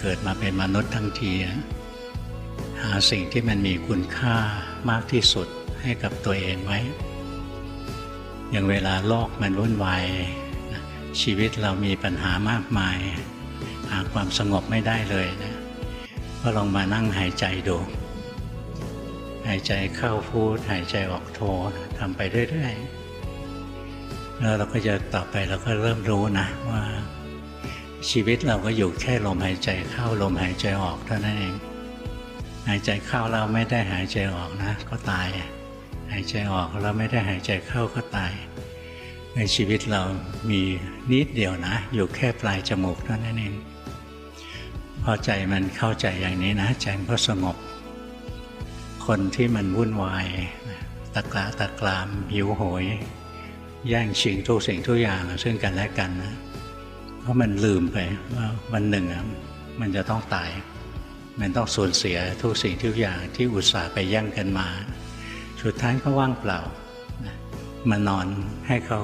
เกิดมาเป็นมนุษย์ทั้งทีหาสิ่งที่มันมีคุณค่ามากที่สุดให้กับตัวเองไว้ อย่างเวลาโลกมันวุ่นวายชีวิตเรามีปัญหามากมาย หาความสงบไม่ได้เลยนะก็ลองมานั่งหายใจดู หายใจเข้าพูด หายใจออกโททำไปเรื่อยๆแล้วเราก็จะต่อไปเราก็เริ่มรู้นะว่า ชีวิตเราก็อยู่แค่ลมหายใจเข้าลมหายใจออกเท่านั้นเอง หายใจเข้าเราไม่ได้หายใจออกนะ ก็ตาย หายใจออกเราไม่ได้หายใจเข้าก็ตาย ในชีวิตเรามีนิดเดียวนะ อยู่แค่ปลายจมูกเท่านั้นเองพอใจมันเข้าใจอย่างนี้นะใจมันก็สงบ คนที่มันวุ่นวายตะกละตะกรามหิวโหย แย่งชิงทุกสิ่งทุกอย่างซึ่งกันและกันนะ ราะมันลืมไปว่าวันหนึ่งอะมันจะต้องตาย มันต้องสูญเสียทุกสิ่งทุกอย่างที่อุตส่าห์ไปแย่งกันมา สุดท้ายก็ว่างเปล่ามานอนให้เขา